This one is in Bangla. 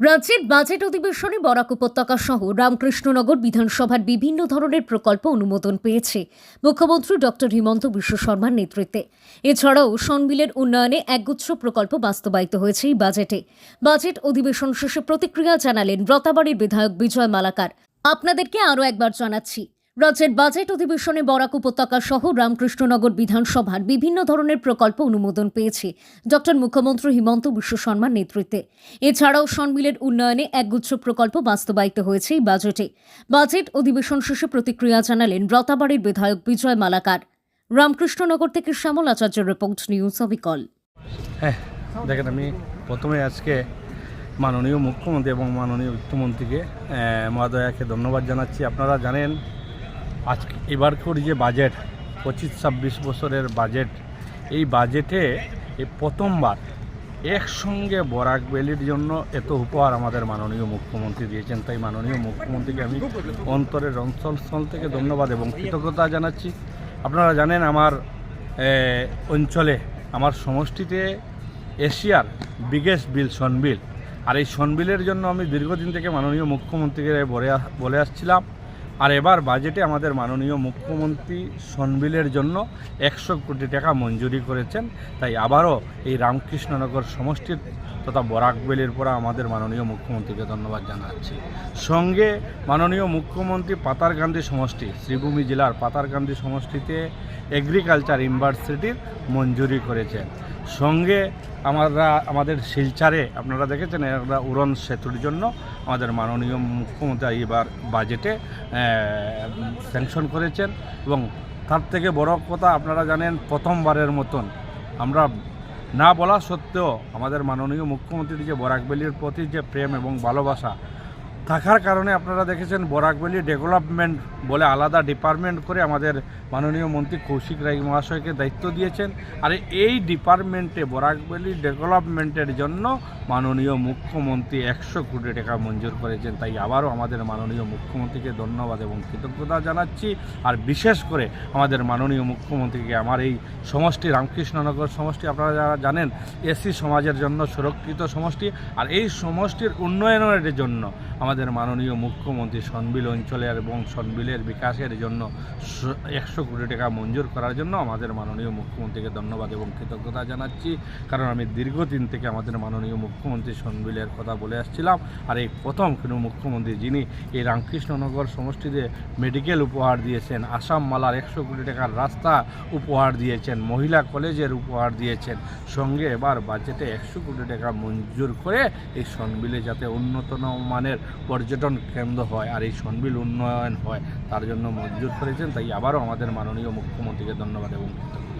রাজ্যের বাজেট অধিবেশনে বরাক উপত্যকা সহ রামকৃষ্ণনগর বিধানসভার বিভিন্ন ধরনের প্রকল্প অনুমোদন পেয়েছে মুখ্যমন্ত্রী ডক্টর হিমন্ত বিশ্ব শর্মার নেতৃত্বে। এছাড়াও সনবিলের উন্নয়নে একগুচ্ছ প্রকল্প বাস্তবায়িত হয়েছে এই বাজেটে। বাজেট অধিবেশন শেষে প্রতিক্রিয়া জানালেন রতাবাড়ির বিধায়ক বিজয় মালাকার। আপনাদেরকে আরও একবার জানাচ্ছি রাজ্যের বাজেট অধিবেশনে বরাক উপত্যকা সহ রামকৃষ্ণনগর বিধানসভার বিভিন্ন ধরনের প্রকল্প অনুমোদন পেয়েছে ডক্টর মুখ্যমন্ত্রী হিমন্ত বিশ্ব শর্মার নেতৃত্বে। এছাড়াও সনমিলের উন্নয়নে একগুচ্ছ প্রকল্প বাস্তবায়িত হয়েছে এই বাজেটে। বাজেট অধিবেশন শেষে প্রতিক্রিয়া জানালেন রতাবাড়ির বিধায়ক বিজয় মালাকার। রামকৃষ্ণনগর থেকে শ্যামল আচার্যের রিপোর্ট নিউজ অবিকল। হ্যাঁ দেখেন আমি প্রথমে আজকে মাননীয় মুখ্যমন্ত্রী এবং মাননীয় বিত্তমন্ত্রীকে মহোদয়াকে ধন্যবাদ জানাচ্ছি। আপনারা জানেন আজকে এবারকার যে বাজেট পঁচিশ ছাব্বিশ বছরের বাজেট এই বাজেটে এই প্রথমবার একসঙ্গে বরাক ভ্যালির জন্য এত উপহার আমাদের মাননীয় মুখ্যমন্ত্রী দিয়েছেন। তাই মাননীয় মুখ্যমন্ত্রীকে আমি অন্তরের অঞ্চলস্থল থেকে ধন্যবাদ এবং কৃতজ্ঞতা জানাচ্ছি। আপনারা জানেন আমার অঞ্চলে, আমার সমষ্টিতে এশিয়ার বিগেস্ট বিল সনবিল আর এই সনবিলের জন্য আমি দীর্ঘদিন থেকে মাননীয় মুখ্যমন্ত্রীকে বলে বলে আসছিলাম। আর এবার বাজেটে আমাদের মাননীয় মুখ্যমন্ত্রী সনবিলের জন্য একশো কোটি টাকা মঞ্জুরি করেছেন। তাই আবারও এই রামকৃষ্ণনগর সমষ্টির তথা বরাকবেলির পর আমাদের মাননীয় মুখ্যমন্ত্রীকে ধন্যবাদ জানাচ্ছি। সঙ্গে মাননীয় মুখ্যমন্ত্রী পাতারকান্দি সমষ্টি, শ্রীভূমি জেলার পাতারকান্দি সমষ্টিতে এগ্রিকালচার ইউনিভার্সিটির মঞ্জুরি করেছেন। সঙ্গে আমরা, আমাদের শিলচারে, আপনারা দেখেছেন একটা উড়ন সেতুর জন্য আমাদের মাননীয় মুখ্যমন্ত্রী এবার বাজেটে স্যাংশন করেছেন এবং তার থেকে বড় কথা আপনারা জানেন, প্রথমবারের মতন। আমরা না বলা সত্ত্বেও আমাদের মাননীয় মুখ্যমন্ত্রীর যে বরাকবেলির প্রতি যে প্রেম এবং ভালোবাসা থাকার কারণে আপনারা দেখেছেন বরাকবেলি ডেভেলপমেন্ট বলে আলাদা ডিপার্টমেন্ট করে আমাদের মাননীয় মন্ত্রী কৌশিক রায় মহাশয়কে দায়িত্ব দিয়েছেন। আর এই ডিপার্টমেন্টে বরাকবেলি ডেভেলপমেন্টের জন্য মাননীয় মুখ্যমন্ত্রী একশো কোটি টাকা মঞ্জুর করেছেন। তাই আবারও আমাদের মাননীয় মুখ্যমন্ত্রীকে ধন্যবাদ এবং কৃতজ্ঞতা জানাচ্ছি। আর বিশেষ করে আমাদের মাননীয় মুখ্যমন্ত্রীকে আমার এই সমষ্টি, রামকৃষ্ণনগর সমষ্টি, আপনারা যারা জানেন, এসি সমাজের জন্য সুরক্ষিত সমষ্টি। আর এই সমষ্টির উন্নয়নের জন্য আমাদের মাননীয় মুখ্যমন্ত্রী সনবিল অঞ্চলের এবং সনবিলের বিকাশের জন্য একশো কোটি টাকা মঞ্জুর করার জন্য আমাদের মাননীয় মুখ্যমন্ত্রীকে ধন্যবাদ এবং কৃতজ্ঞতা জানাচ্ছি। কারণ আমি দীর্ঘদিন থেকে আমাদের মাননীয় মুখ্যমন্ত্রী সনবিলের কথা বলে আসছিলাম। আর এই প্রথম কোনো মুখ্যমন্ত্রী যিনি এই রামকৃষ্ণনগর সমষ্টিতে মেডিকেল উপহার দিয়েছেন, আসাম মালার একশো কোটি টাকার রাস্তা উপহার দিয়েছেন, মহিলা কলেজের উপহার দিয়েছেন, সঙ্গে এবার বাজেটে একশো কোটি টাকা মঞ্জুর করে এই সনবিলে যাতে উন্নত মানের পর্যটন কেন্দ্র হয় আর এই সনবিল উন্নয়ন হয়, তার জন্য মঞ্জুর করেছেন, তাই আবারও আমাদের মাননীয় মুখ্যমন্ত্রীকে ধন্যবাদ এবং জানাচ্ছি